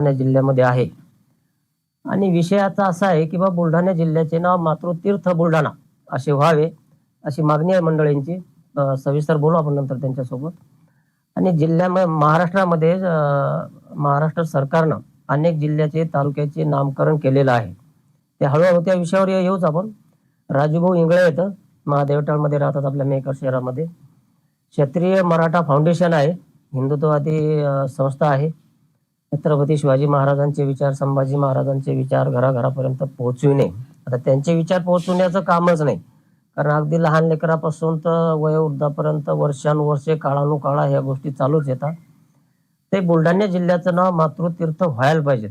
बुलढाणा जिल्ह्यामध्ये आहे. आणि विषयाचा असा आहे की बा बुलढाणा जिल्ह्याचे नाव मातृतीर्थ बुलढाणा असे व्हावे अशी मागणी आहे मंडळींची. सविस्तर बोलू आपण नंतर त्यांच्यासोबत. आणि जिल्ह्यामध्ये महाराष्ट्रामध्ये महाराष्ट्र सरकारनं अनेक जिल्ह्याचे तालुक्याचे नामकरण केलेलं आहे. ते हळूहळू त्या विषयावर येऊच आपण. राजूभाऊ इंगळे येतं महादेवटाळमध्ये राहतात आपल्या मेकर शहरामध्ये. क्षत्रिय मराठा फाउंडेशन आहे. हिंदुत्ववादी संस्था आहे. छत्रपती शिवाजी महाराजांचे विचार संभाजी महाराजांचे विचार घराघरापर्यंत पोहोचविणे आता त्यांचे विचार पोहोचवण्याचं कामच नाही. कारण अगदी लहान लेकरापासून तर वयोवृद्धापर्यंत वर्षानुवर्षे काळानुकाळा ह्या गोष्टी चालूच येतात. ते बुलढाणा जिल्ह्याचं नाव मातृतीर्थ व्हायला पाहिजेत.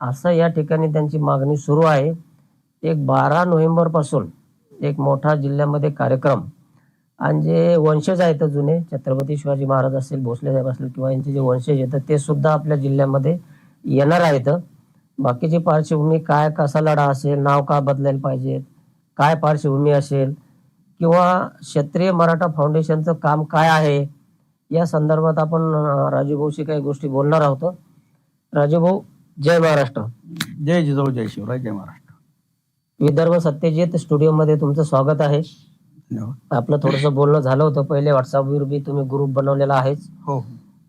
असं या ठिकाणी त्यांची मागणी सुरू आहे. एक बारा नोव्हेंबरपासून एक मोठा जिल्ह्यामध्ये कार्यक्रम आणि जे वंशज आहेत जुने छत्रपती शिवाजी महाराज असतील भोसले साहेब असतील किंवा यांचे जे वंशज येतात ते सुद्धा आपल्या जिल्ह्यामध्ये येणार आहेत. बाकीची पार्श्वभूमी काय कसा लढा असेल नाव का बदलायला पाहिजेत काय पार्श्वभूमी असेल किंवा क्षत्रिय मराठा फाउंडेशनचं काम काय आहे या संदर्भात आपण राजूभाऊशी काही गोष्टी बोलणार आहोत. राजूभाऊ जय महाराष्ट्र. जय जिजाऊ जय शिवराय जय महाराष्ट्र. विदर्भ सत्यजित स्टुडिओमध्ये तुमचं स्वागत आहे. आपलं थोडंसं बोलणं झालं होतं. पहिले व्हॉट्सअपवर बी तुम्ही ग्रुप बनवलेला आहेच. हो.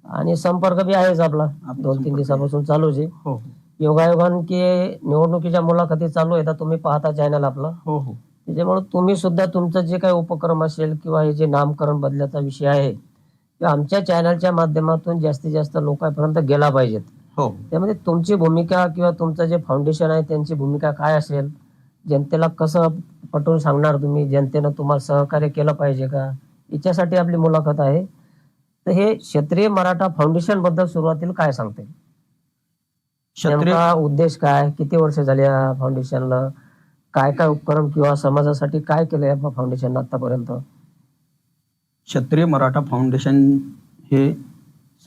आणि संपर्क बी आहेच आपला. दोन तीन दिवसापासून चालूच आहे. हो. योगायोगान की निवडणुकीच्या मुलाखती चालू आहेत तुम्ही पाहता चॅनल आपला. हो हो. त्याच्यामुळे तुम्ही सुद्धा तुमचं जे काही उपक्रम असेल किंवा हे जे नामकरण बदलाचा विषय आहे ते आमच्या चॅनलच्या माध्यमातून जास्तीत जास्त लोकांपर्यंत गेला पाहिजेत. हो. त्यामध्ये तुमची भूमिका किंवा तुमचं जे फाउंडेशन आहे त्यांची भूमिका काय असेल जनतेला कसं पटवून सांगणार तुम्ही जनतेनं तुम्हाला सहकार्य केलं पाहिजे का? याच्यासाठी आपली मुलाखत आहे. तर हे क्षत्रिय मराठा फाउंडेशनबद्दल सुरुवातीला काय सांगते नेमका उद्देश काय? किती वर्ष झाली या फाउंडेशनला काय काय उपक्रम किंवा समाजासाठी काय केलं या फाउंडेशन आतापर्यंत? क्षत्रिय मराठा फाउंडेशन हे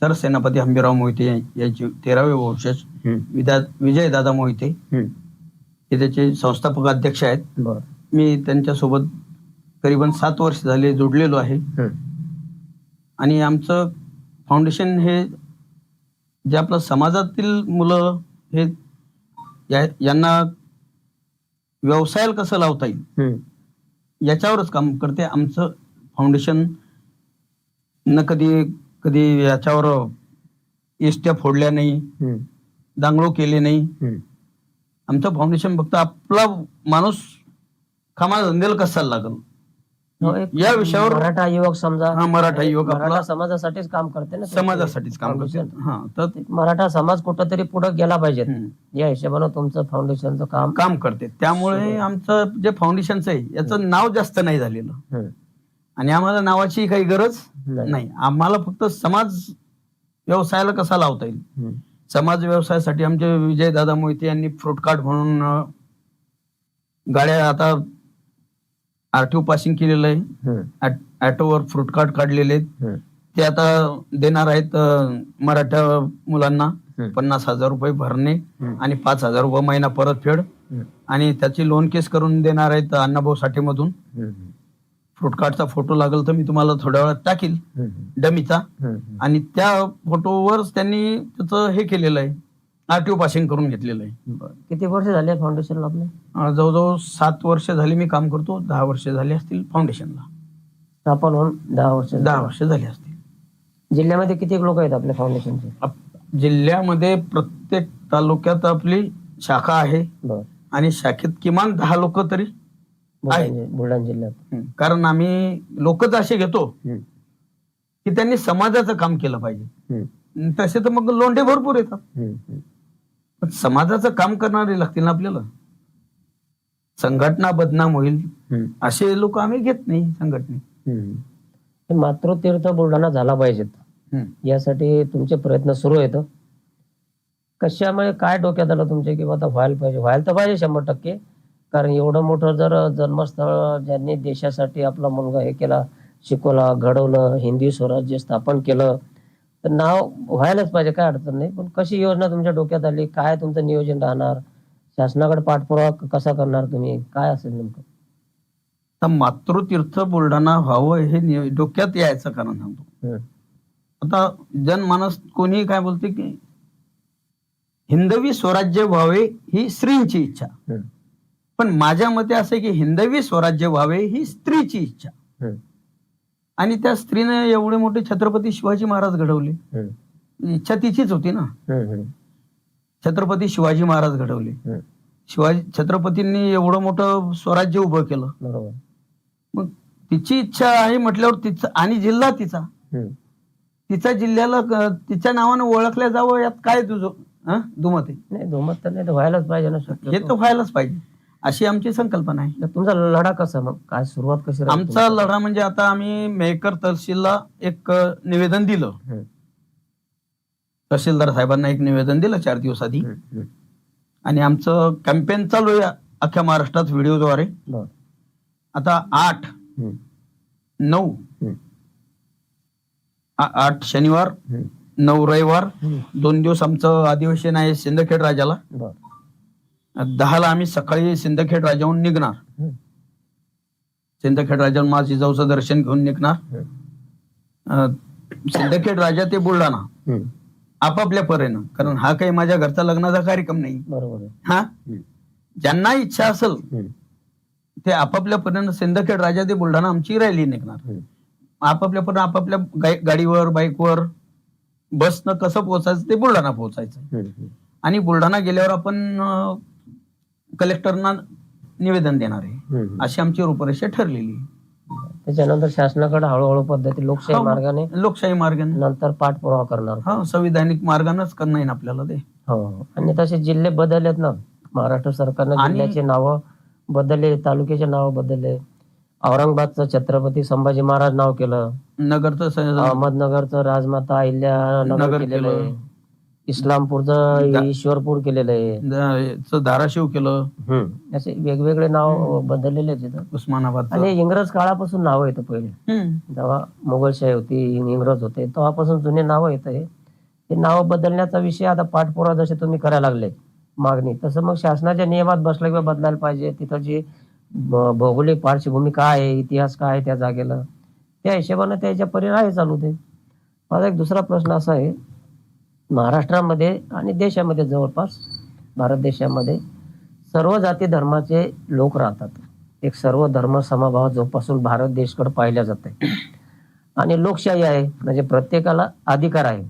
सरसेनापती हंबीराव मोहिते यांचे तेरावे वंशज विजयदादा मोहिते. हे त्याचे संस्थापक अध्यक्ष आहेत. बर. मी त्यांच्यासोबत करीबन सात वर्ष झाले जोडलेलो आहे. आणि आमचं फाउंडेशन हे जे आपलं समाजातील मुलं हे यांना व्यवसायाला कसं लावता येईल? याच्यावरच काम करते. आमचं फाउंडेशन न कधी कधी याच्यावर एसट्या फोडल्या नाही. दांगडो केले नाही. आमचं फाउंडेशन फक्त आपला माणूस कामाला धंद्याला कसा लागल हो, या विषयावर मराठा युवक समजा हा मराठा युवक मराठा आपला समाजासाठीच काम करते ना समाजासाठीच काम करते. हा तर मराठा समाज कुठंतरी पुढे गेला पाहिजे. हम्म, या हिशोबानं तुमचं फाउंडेशनचं काम काम करते. त्यामुळे आमचं जे फाउंडेशनचं आहे याचं नाव जास्त नाही झालेलं. हम्म. आणि आम्हाला नावाची काही गरज नाही. नाही. आम्हाला फक्त समाज व्यवसायाला कसा लावता येईल? हम्म. समाज व्यवसायासाठी आमचे विजयदादा मोहिते यांनी फ्रूट कार्ट म्हणून अं, गाड्या आता आरटीओ पासिंग केलेलं आहे ॲटोवर फ्रूट कार्ट काढलेले आहेत. ते आता देणार आहेत मराठा मुलांना. पन्नास हजार रुपये भरणे. आणि पाच हजार रुपये महिना परतफेड. आणि त्याची लोन केस करून देणार आहेत अण्णाभाऊ साठेमधून हम्म. फ्रूट कार्टचा फोटो लागेल तर मी तुम्हाला थोड्या वेळात टाकील. डमीचा. आणि त्या फोटोवर त्यांनी त्याचं हे केलेलं आहे आरटीओ पासिंग करून घेतलेलं आहे. किती वर्ष झाले फाउंडेशन आपले अं, जवळजवळ सात वर्ष झाली मी काम करतो दहा वर्ष झाली असतील फाउंडेशनला स्थापन होऊन दहा वर्ष झाली. दहा वर्ष झाली असतील जिल्ह्यामध्ये किती लोक आहेत आपल्या फाउंडेशनचे आप- जिल्ह्यामध्ये प्रत्येक तालुक्यात आपली शाखा आहे बरं आणि शाखेत किमान दहा लोक तरी बुलढाणा जि- बुलढाणा जिल्ह्यात हं, कारण आम्ही लोकच असे घेतो हम्म. की त्यांनी समाजाचं काम केलं पाहिजे हम्म. तसे तर मग लोंढे भरपूर येतात हम्म. हम्म. पण समाजाचं काम करणारे लागतील ना आपल्याला. संघटना बदनाम होईल. असे लोक आम्ही घेत नाही संघटने. मातृतीर्थ बुलढाणा झाला पाहिजेत. यासाठी तुमचे प्रयत्न सुरू आहेत. कशामुळे काय डोक्यात आलं तुमच्या की आता व्हायला पाहिजे? व्हायला तर पाहिजे शंभर टक्के. कारण एवढं मोठं जर जन्मस्थळ ज्यांनी देशासाठी आपला मुलगा हे केला शिकवला घडवलं हिंदी स्वराज्य स्थापन केलं तर नाव व्हायलाच पाहिजे काय अडचण नाही. पण कशी योजना तुमच्या डोक्यात आली? काय तुमचं नियोजन राहणार? शासनाकडे पाठपुरावा कसा करणार तुम्ही? काय असेल नेमकं? तर मातृतीर्थ बुलढाणा व्हावं हे डोक्यात यायचं कारण सांगतो. हम्म. आता जनमानस कोणी काय बोलते की हिंदवी स्वराज्य व्हावे ही स्त्रींची इच्छा. हम्म, पण माझ्या मते असं आहे की हिंदवी स्वराज्य व्हावे ही स्त्रीची इच्छा. हम्म, आणि त्या स्त्रीने एवढे मोठे छत्रपती शिवाजी महाराज घडवले. इच्छा तिचीच होती ना. छत्रपती शिवाजी महाराज घडवले. शिवाजी छत्रपतींनी एवढं मोठं स्वराज्य उभं केलं. मग तिची इच्छा आहे म्हटल्यावर तिचा आणि जिल्हा तिचा. हम्म, तिचा जिल्ह्याला तिच्या नावानं ओळखल्या जावं यात काय तुझं हं? दुमत आहे? नाही दोमत तर नाही व्हायलाच पाहिजे ना हे. तर व्हायलाच पाहिजे. अशी आमची संकल्पना आहे तर तुमचा लढा कसा मग काय सुरुवात कशी राहील आमचा तुमची? लढा म्हणजे आता आम्ही मेहकर तहसीलला एक अ, निवेदन दिलं हम्म, तहसीलदार साहेबांना एक निवेदन दिलं चार दिवस आधी हम्म, हम्म. आणि आमचं कॅम्पेन चालू आहे अख्ख्या महाराष्ट्रात व्हिडिओद्वारे बरं. आता आठ हम्म, नऊ हम्म, आ- आठ शनिवार हम्म, नऊ रविवार हम्म. दोन दिवस आमचं अधिवेशन आहे सिंदखेड राजाला बरं. दहाला आम्ही सकाळी सिंदखेड राजाहून निघणार. सिंदखेड राजाहून माझ जिजाऊचं दर्शन घेऊन निघणार. सिंदखेड राजा ते बुलढाणा. आपापल्या परीनं. कारण हा काही माझ्या घरचा लग्नाचा कार्यक्रम नाही. बरोबर हा? ज्यांना इच्छा असेल ते आपापल्या परीनं सिंदखेड राजा ते बुलढाणा आमची रॅली निघणार. आपापल्या परीनं आपापल्या गाडीवर बाईकवर बसनं कसं पोहोचायचं ते बुलढाणा पोहोचायचं. आणि बुलढाणा गेल्यावर आपण कलेक्टरना निवेदन देणार आहे हम्म. अशी आमची रूपरेषा ठरलेली आहे. त्याच्यानंतर शासनाकडे हळूहळू पद्धती लोकशाही हो. मार्गाने लोकशाही मार्गाने नंतर पाठपुरावा करणार हा संविधानिक मार्गानंच करणं आहे ना आपल्याला ते हो आणि तसे जिल्हे बदललेत ना महाराष्ट्र सरकारनं आणि- जिल्ह्याचे नावं बदलले तालुक्याचे नाव बदलले औरंगाबादचं छत्रपती संभाजी महाराज नाव केलं नगरचं स- अहमदनगरचं राजमाता अहिल्या नगर नगर केलेलं केलं. आहे इस्लामपूरचं दा- ईश्वरपूर केलेलं आहे. द- धाराशिव केलं. हम्म. असे वेगवेगळे नाव बदललेले आहेत इथं. उस्मानाबाद. आणि इंग्रज काळापासून नावं येतं पहिले. जेव्हा मोगलशाही होती इंग्रज होते तेव्हापासून जुने नावं येत आहे ते नावं बदलण्याचा विषय आता पाठपुरावा जसे तुम्ही करायला लागले मागणी. तसं मग शासनाच्या नियमात बसलं किंवा बदलायला पाहिजे. तिथं जी भौगोलिक पार्श्वभूमी काय आहे इतिहास काय आहे त्या जागेला त्या हिशोबानं त्याच्या परिणाम आहे चालू ते माझा एक दुसरा प्रश्न असा आहे महाराष्ट्रामध्ये आणि देशामध्ये जवळपास भारत देशामध्ये सर्व जाती धर्माचे लोक राहतात. एक सर्व धर्म समभाव जोपासून भारत देशकडे पाहिल्या आहे आणि लोकशाही आहे म्हणजे प्रत्येकाला अधिकार आहे.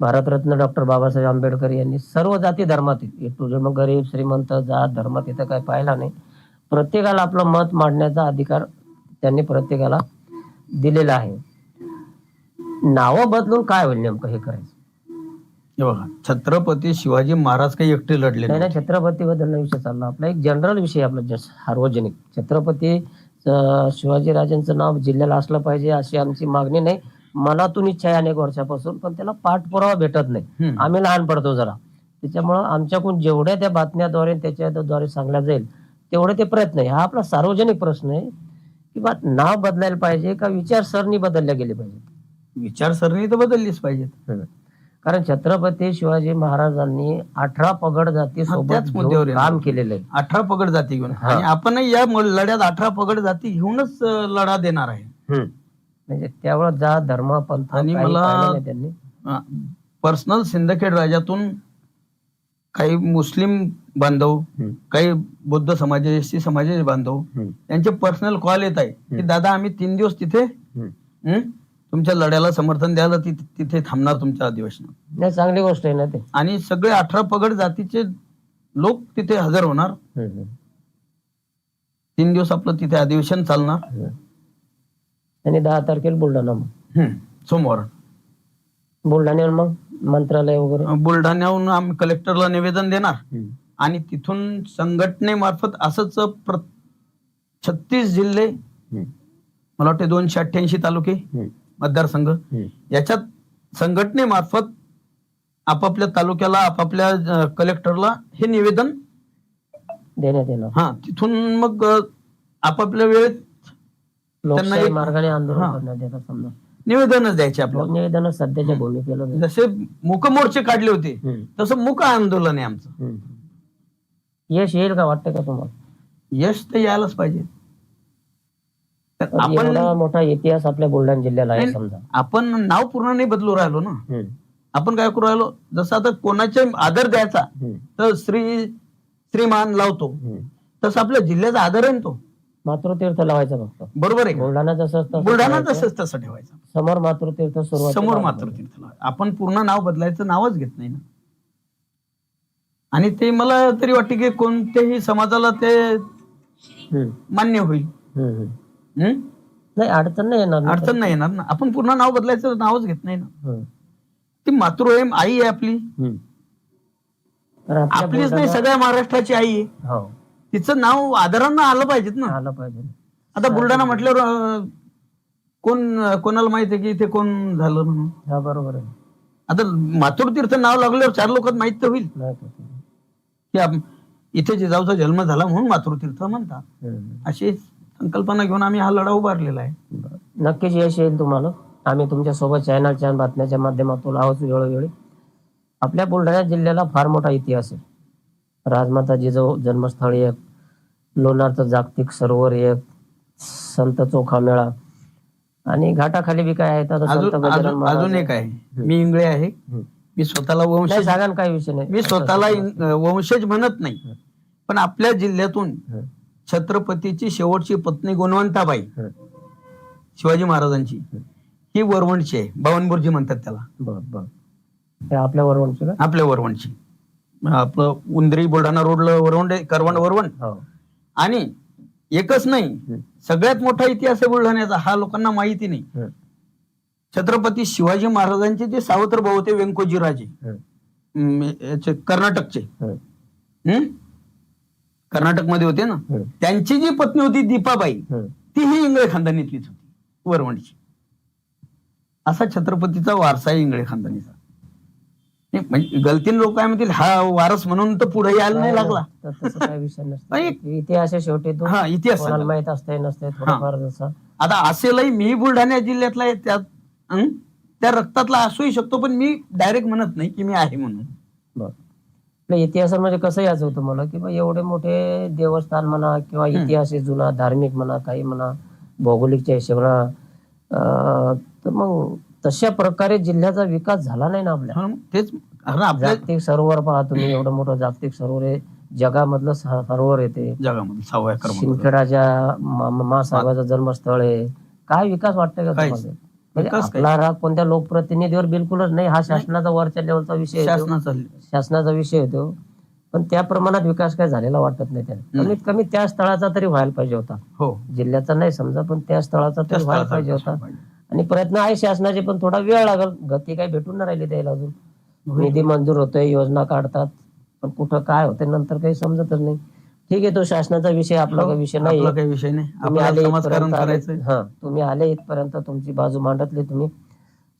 भारतरत्न डॉक्टर बाबासाहेब आंबेडकर यांनी सर्व जाती धर्मातील तुझं टू मग गरीब श्रीमंत जात धर्म तिथं काही पाहिला नाही प्रत्येकाला आपलं मत मांडण्याचा अधिकार त्यांनी प्रत्येकाला दिलेला आहे. नावं बदलून काय होईल नेमकं हे करायचं? हे बघा छत्रपती शिवाजी महाराज काही एकटे लढले नाही नाही छत्रपती बद्दल विषय चालला आपला एक जनरल विषय आपला जस सार्वजनिक. छत्रपती अं, शिवाजीराजांचं नाव जिल्ह्याला असलं पाहिजे अशी आमची मागणी नाही. मनातून इच्छा आहे अनेक वर्षापासून पण त्याला पाठपुरावा भेटत नाही. आम्ही लहान पडतो जरा. त्याच्यामुळं आमच्याकडून जेवढ्या त्या बातम्याद्वारे त्याच्याद्वारे सांगल्या जाईल तेवढे ते प्रयत्न आहे. हा आपला सार्वजनिक प्रश्न आहे की बा नाव बदलायला पाहिजे का विचारसरणी बदलल्या गेली पाहिजे? विचारसरणी तर बदललीच पाहिजेत. कारण छत्रपती शिवाजी महाराजांनी अठरा पगड जाती सोबत त्याच मुद्द्यावर घेऊन. काम केलेलं आहे. अठरा पगड जाती घेऊन. हा. आणि आपणही या म- लढ्यात अठरा पगड जाती घेऊनच अं, लढा देणार आहे. म्हणजे त्यावेळेस जा धर्म पंथ आणि काही मला- पाहिलं नाही त्यांनी. पर्सनल सिंदखेड राजातून काही मुस्लिम बांधव काही बौद्ध एसटी समाजाचे बांधव त्यांचे पर्सनल कॉल येत आहे की हम्म. दादा आम्ही तीन दिवस तिथे हं, तुमच्या लढ्याला समर्थन द्यायला ति- तिथे थांबणार तुमच्या अधिवेशनात. नाही चांगली गोष्ट आहे ना ते. आणि सगळे अठरा पगड जातीचे लोक तिथे हजर होणार. तीन दिवस आपलं तिथे अधिवेशन चालणार. आणि दहा तारखेला बुलढाणा मग. सोमवार. बुलढाण्यावर मग? मंत्रालय वगैरे? बुलढाण्याहून आम्ही कलेक्टरला निवेदन देणार. आणि तिथून संघटनेमार्फत असंच प्र छत्तीस जिल्हे मला वाटते दोनशे अठ्ठ्याऐंशी तालुके मतदारसंघ याच्यात संघटनेमार्फत आपापल्या तालुक्याला आपापल्या कलेक्टरला हे निवेदन देण्यात येणार हा तिथून मग आपापल्या वेळेत एक- मार्गाने आंदोलन हा. करण्यात येतात समजा निवेदनच द्यायचे आपल्याला निवेदन सध्याच्या भूमिकेला. जसे मूक मोर्चे काढले होते हम्म. तसं मूक आंदोलन आहे आमचं हम्म. यश येईल का वाटतं का तुम्हाला यश तर यायलाच पाहिजे आपण एवढा मोठा इतिहास आपल्या बुलढाणा जिल्ह्याला आहे समजा. आपण नाव पूर्ण नाही बदलू राहिलो ना. हम्म. आपण काय करू राहिलो? जसं आता कोणाचे आदर द्यायचा हम्म, तर श्री श्रीमान लावतो. हम्म. तसं आपल्या जिल्ह्याचा आदर आहे ना तो. मातृतीर्थ लावायचं फक्त. बरोबर आहे का? बुलढाणा जसं तसं बुलढाणा ठेवायचं. तसंच तसं ठेवायचं. समोर मातृतीर्थ सुरुवात समोर मात्र तीर्थला आपण पूर्ण नाव बदलायचं नावच घेत नाही ना. आणि ते मला तरी वाटते की कोणत्याही समाजाला ते मान्य होईल. हं? नाही अडचण नाही येणार ना. अडचण नाही येणार ना. आपण पूर्ण नाव बदलायचं नावच घेत नाही ना. हम्म, ती मातृएम आई आहे आपली. हम्म. तर आपल्या आपलीच नाही सगळ्या महाराष्ट्राची आई आहे. हो. तिचं नाव आदरांना आलं पाहिजेत ना. आलं पाहिजे. आता बुलढाणा म्हटल्यावर अं, कोण कोणाला माहीत आहे की इथे कोण झालं म्हणून? हा बरोबर आहे. आता मातृतीर्थ नाव लागल्यावर चार लोकात माहीत तर होईल. नाही का ते. की आप- इथे जिजाऊचा जन्म झाला म्हणून मातृतीर्थ म्हणतात. हम्म. अशी संकल्पना घेऊन आम्ही हा लढा उभारलेला आहे. नक्कीच यश येईल तुम्हाला. आम्ही तुमच्यासोबत चॅनलच्या बातम्याच्या माध्यमातून आहोत वेळोवेळी. आपल्या बुलढाणा जिल्ह्याला फार मोठा इतिहास आहे. राजमाता जिजाऊ जन्मस्थळी एक लोणारचं जागतिक सरोवर एक संत चोखा मेळा आणि घाटाखाली बी काय आहे तर संत अजून गजानन अजून महाराज अजून एक आहे. मी इंगळे आहे. हम्म. मी स्वतःला वंश नाही सांगा ना, काही विषय नाही. मी स्वतःला इंग- वंशज म्हणत नाही. पण आपल्या जिल्ह्यातून. छत्रपतीची शेवटची पत्नी गुणवंताबाई. शिवाजी महाराजांची. ही. वरवणची आहे. बावनबुर्जी म्हणतात त्याला. आपल्या वरवणची आपल्या वरवणची आपलं उंदरी बुलढाणा रोडला वरवंड आहे, करवंड वरवण हो. आणि एकच नाही. सगळ्यात मोठा इतिहास आहे बुलढाण्याचा. हा लोकांना माहिती नाही. छत्रपती शिवाजी महाराजांचे जे सावत्र भाऊ होते व्यंकोजी राजे हम्म. अं, याचे कर्नाटकचे. हम्म. कर्नाटकमध्ये होते ना. त्यांची जी पत्नी होती दीपाबाई हम्म. ती ही इंगळे खानदानीतलीच होती वरवणची असा छत्रपतीचा वारसा आहे इंगळे खानदानीचा म्हणजे गलतीने लोक काय म्हणतील हा वारस म्हणून तर पुढे यायला नाही लागला. इतिहास शेवटी हा इतिहास. माहीत असते नसते आता असेलही मी बुलढाणा जिल्ह्यातला आहे त्यात? त्या रक्तातला असूही शकतो पण मी डायरेक्ट म्हणत नाही की मी आहे म्हणून इतिहासामध्ये कसं यायचं होतं मला की बा एवढे मोठे देवस्थान म्हणा किंवा इतिहास जुना धार्मिक म्हणा काही म्हणा भौगोलिकच्या हिशोबाला तर मग तशा प्रकारे जिल्ह्याचा विकास झाला नाही ना आपल्या. तेच जागतिक सरोवर पहा तुम्ही एवढं मोठं जागतिक सरोवर आहे. जगामधलं सरोवर येते शिंदखेडाच्या मासाहेबाचं जन्मस्थळ आहे. काय विकास वाटतंय का. तुम्हाला? म्हणजे काय? आपला राग कोणत्या लोकप्रतिनिधीवर बिलकुलच नाही. हा शासनाचा वरच्या लेवलचा विषय आहे तो. शासनाचा शासनाचा विषय होतो. पण त्या प्रमाणात विकास काय झालेला वाटत नाही त्याने कमीत कमी त्या स्थळाचा तरी व्हायला पाहिजे होता. हो. जिल्ह्याचा नाही समजा पण त्या स्थळाचा त्या तरी व्हायला स्थळाचा पाहिजे होता. आणि प्रयत्न आहे शासनाचे पण थोडा वेळ लागेल. गती काही भेटून नाही राहिली त्याला अजून. निधी मंजूर होतोय योजना काढतात. पण कुठं काय होते नंतर काही समजतच नाही. ठीक आहे तो शासनाचा विषय आपला काही विषय नाही आपला काही विषय नाही. तुम्ही आपल्याला आले समाजकारण इथपर्यंत आले- हा तुम्ही आले इथपर्यंत तुमची बाजू मांडतली तुम्ही.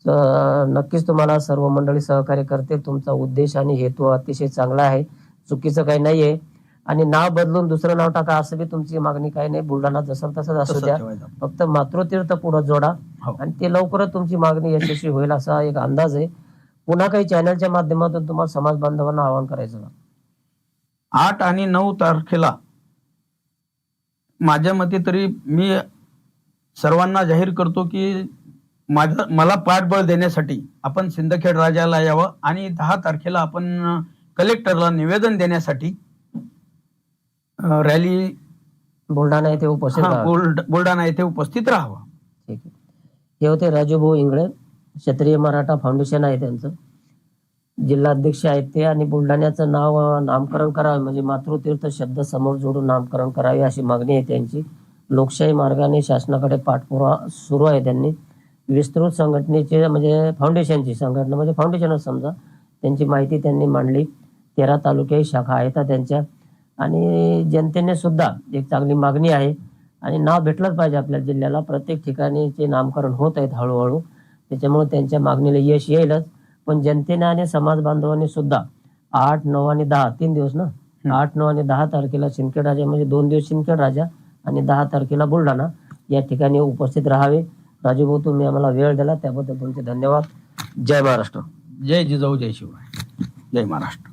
तर नक्कीच तुम्हाला सर्व मंडळी सहकार्य करते. तुमचा उद्देश आणि हेतू अतिशय चांगला आहे. चुकीचं काही नाहीये. आणि नाव बदलून दुसरं नाव टाका असं बी तुमची मागणी काही नाही. बुलढाणा जसं तसंच असू द्या. ठेवायचं. फक्त मातृतीर्थ पुढे जोडा. हो. आणि ते लवकरच तुमची मागणी यशस्वी होईल असा एक अंदाज आहे. पुन्हा काही चॅनलच्या माध्यमातून तुम्हाला समाज बांधवांना आवाहन करायचं? आठ आणि नऊ तारखेला माझ्या मते तरी मी सर्वांना जाहीर करतो की माझं मला पाठबळ देण्यासाठी आपण सिंदखेड राजाला यावं आणि दहा तारखेला आपण कलेक्टरला निवेदन देण्यासाठी रॅली बुलढाणा येथे उपस्थित हा, बुलढाणा येथे उपस्थित राहावं. ठीक आहे. हे होते राजूभाऊ इंगळे क्षत्रिय मराठा फाउंडेशन आहे त्यांचं. जिल्हाध्यक्ष आहेत ते आणि बुलढाण्याचं नाव नामकरण करावे म्हणजे मातृतीर्थ शब्द समोर जोडून नामकरण करावे अशी मागणी आहे त्यांची. लोकशाही मार्गाने शासनाकडे पाठपुरावा सुरू आहे त्यांनी. विस्तृत संघटनेचे म्हणजे फाउंडेशनची संघटना म्हणजे फाउंडेशनच समजा त्यांची माहिती त्यांनी मांडली. तेरा तालुक्याही शाखा आहेत त्यांच्या. आणि जनतेने सुद्धा एक चांगली मागणी आहे. आणि नाव भेटलंच पाहिजे आपल्या जिल्ह्याला. प्रत्येक ठिकाणीचे नामकरण होत आहेत हळूहळू. त्याच्यामुळे त्यांच्या मागणीला यश येईलच. पण जनतेने आणि समाज बांधवांनी सुद्धा आठ नऊ आणि दहा तीन दिवस ना? आठ नऊ आणि दहा तारखेला सिंदखेड राजा म्हणजे दोन दिवस सिंदखेड राजा आणि दहा तारखेला बुलढाणा. या ठिकाणी उपस्थित राहावे. राजूभाऊ तुम्ही आम्हाला वेळ दिला त्याबद्दल तुमचे धन्यवाद. जय महाराष्ट्र. जय जिजाऊ जय शिवराय. जय महाराष्ट्र.